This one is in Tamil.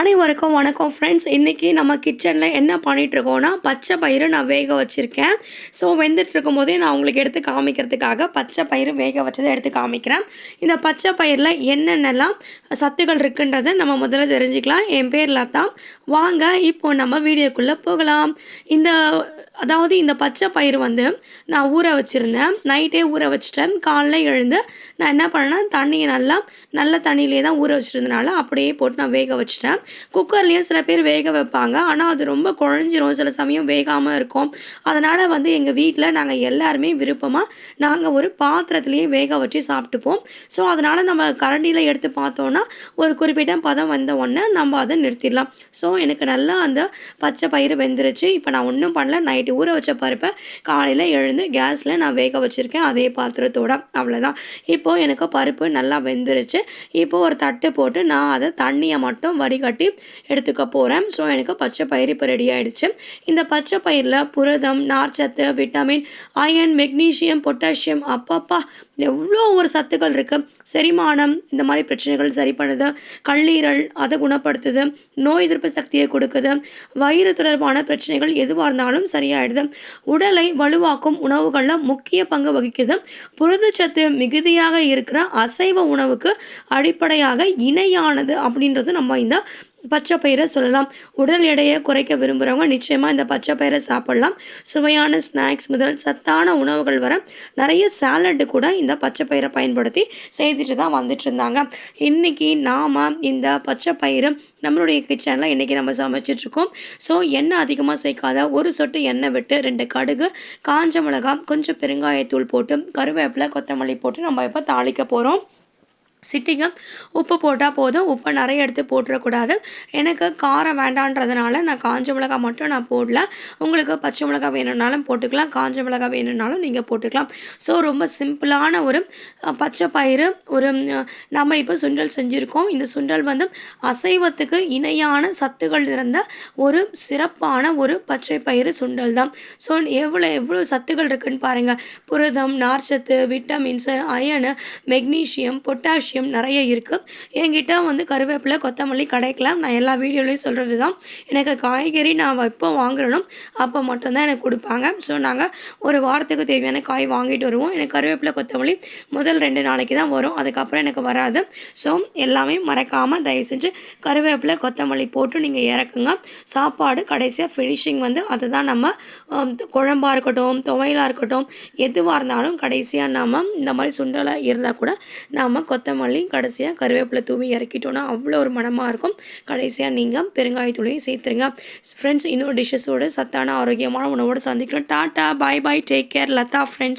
அனைவருக்கும் வணக்கம் ஃப்ரெண்ட்ஸ் இன்றைக்கி நம்ம கிச்சனில் என்ன பண்ணிகிட்ருக்கோன்னா பச்சை பயிறு நான் வேக வச்சுருக்கேன். ஸோ வெந்துட்டுருக்கும் போதே நான் உங்களுக்கு எடுத்து காமிக்கிறதுக்காக பச்சை பயிறு வேக வச்சதை எடுத்து காமிக்கிறேன். இந்த பச்சை பயிரில் என்னென்னலாம் சத்துக்கள் இருக்குன்றதை நம்ம முதல்ல தெரிஞ்சுக்கலாம். என் பேரில் தான் வாங்க இப்போ நம்ம வீடியோக்குள்ளே போகலாம். இந்த அதாவது இந்த பச்சை பயிறு வந்து நான் ஊற வச்சுருந்தேன். நைட்டே ஊற வச்சுட்டேன். காலைல எழுந்து நான் என்ன பண்ணேன்னா தண்ணியை நல்லா நல்ல தண்ணியிலே தான் ஊற வச்சுருந்தனால அப்படியே போட்டு நான் வேக வச்சுட்டேன். குக்கர்லேயும் சில பேர் வேக வைப்பாங்க. ஆனால் அது ரொம்ப குழஞ்சிரும். சில சமயம் வேகாமல் இருக்கும். அதனால் வந்து எங்கள் வீட்டில் நாங்கள் எல்லாருமே விருப்பமாக நாங்கள் ஒரு பாத்திரத்துலேயே வேக வச்சு சாப்பிட்டுப்போம். ஸோ அதனால் நம்ம கரண்டியில் எடுத்து பார்த்தோன்னா ஒரு குறிப்பிட்ட பதம் வந்த உடனே நம்ம அதை நிறுத்திடலாம். ஸோ எனக்கு நல்லா அந்த பச்சை பயிறு வெந்துருச்சு. இப்போ நான் ஒன்றும் பண்ணல. நைட்டு ஊற வச்ச பருப்பை காலையில் எழுந்து கேஸில் நான் வேக வச்சுருக்கேன். அதே பாத்திரத்தோட. அவ்வளோதான் இப்போது எனக்கு பருப்பு நல்லா வெந்துருச்சு. இப்போது ஒரு தட்டு போட்டு நான் அதை தண்ணியை மட்டும் வடிகட்டி எடுத்துக்க போகிறேன் ஸோ எனக்கு பச்சை பயிர் இப்போ ரெடி ஆகிடுச்சு இந்த பச்சை பயிரில் புரதம் நார்ச்சத்து விட்டமின் அயன் மெக்னீஷியம் பொட்டாசியம் அப்பப்பா எவ்வளோ ஒரு சத்துக்கள் இருக்குது செரிமானம் இந்த மாதிரி பிரச்சனைகள் சரி பண்ணுது. கல்லீரல் அதை குணப்படுத்துது. நோய் எதிர்ப்பு சக்தியை கொடுக்குது. வயிறு தொடர்பான பிரச்சனைகள் எதுவாக இருந்தாலும் சரியாயிடுது. உடலை வலுவாக்கும் உணவுகளில் முக்கிய பங்கு வகிக்குது. புரதச்சத்து மிகுதியாக இருக்கிற அசைவ உணவுக்கு அடிப்படையாக இணையானது அப்படின்றது நம்ம இந்த பச்சை பயிரை சொல்லலாம். உடல் எடையை குறைக்க விரும்புகிறவங்க நிச்சயமாக இந்த பச்சை பயிரை சாப்பிட்லாம். சுவையான ஸ்நாக்ஸ் முதல் சத்தான உணவுகள் வர நிறைய சாலட்டு கூட இந்த பச்சை பயிரை பயன்படுத்தி செய்துட்டு தான் வந்துட்டு இருந்தாங்க. இன்றைக்கி நாம் இந்த பச்சை பயிறு நம்மளுடைய கிச்சனில் இன்றைக்கி நம்ம சமைச்சிட்ருக்கோம் ஸோ எண்ணெய் அதிகமாக சேர்க்காத ஒரு சொட்டு எண்ணெய் விட்டு ரெண்டு கடுகு காஞ்ச மிளகாய் கொஞ்சம் பெருங்காயத்தூள் போட்டு கருவேப்பிலை கொத்தமல்லி போட்டு நம்ம இப்போ தாளிக்க போகிறோம் சிட்டிங்க உப்பு போட்டால் போதும். உப்பை நிறைய எடுத்து போட்டுறக்கூடாது. எனக்கு காரம் வேண்டான்றதுனால நான் காஞ்ச மிளகாய் மட்டும் நான் போடல. உங்களுக்கு பச்சை மிளகாய் வேணும்னாலும் போட்டுக்கலாம். காஞ்ச மிளகாய் வேணும்னாலும் நீங்கள் போட்டுக்கலாம். ஸோ ரொம்ப சிம்பிளான ஒரு பச்சை பயிறு ஒரு நம்ம இப்போ சுண்டல் செஞ்சுருக்கோம். இந்த சுண்டல் வந்து அசைவத்துக்கு இணையான சத்துகள் இருந்த ஒரு சிறப்பான ஒரு பச்சை பயிறு சுண்டல் தான். ஸோ எவ்வளோ எவ்வளோ சத்துகள் இருக்குதுன்னு பாருங்கள் புரதம் நார்ச்சத்து விட்டமின்ஸு அயனு மெக்னீஷியம் பொட்டாசியம் விஷயம் நிறைய இருக்குது என்கிட்ட வந்து கருவேப்பிலை கொத்தமல்லி கிடைக்கலாம். நான் எல்லா வீடியோலையும் சொல்கிறது தான் எனக்கு காய்கறி நான் எப்போ வாங்குறனும். அப்போ மட்டும்தான் எனக்கு கொடுப்பாங்க. ஸோ நாங்கள் ஒரு வாரத்துக்கு தேவையான காய் வாங்கிட்டு வருவோம். எனக்கு கருவேப்பிலை கொத்தமல்லி முதல் ரெண்டு நாளைக்கு தான் வரும். அதுக்கப்புறம் எனக்கு வராது. ஸோ எல்லாமே மறக்காமல் தயவு செஞ்சு கருவேப்பிலை கொத்தமல்லி போட்டு நீங்கள் இறக்குங்க. சாப்பாடு கடைசியாக ஃபினிஷிங் வந்து அதுதான் நம்ம குழம்பாக இருக்கட்டும் துவையலாக இருக்கட்டும் எதுவாக இருந்தாலும் கடைசியாக நாம் இந்த மாதிரி சுண்டலாக இருந்தால் கூட நாம் கொத்தமல்லி மல்லி கடைசியாக கருவேப்பிலை தூவி இறக்கிட்டோன்னா அவ்வளோ ஒரு மனமாக இருக்கும். கடைசியாக நீங்கள் பெருங்காயத்தூளையும் சேர்த்துருங்க. ஃப்ரெண்ட்ஸ் இன்னொரு டிஷ்ஷஸோடு சத்தான ஆரோக்கியமான உணவோடு சந்திக்கிறோம். Tata bye bye take care Latha friends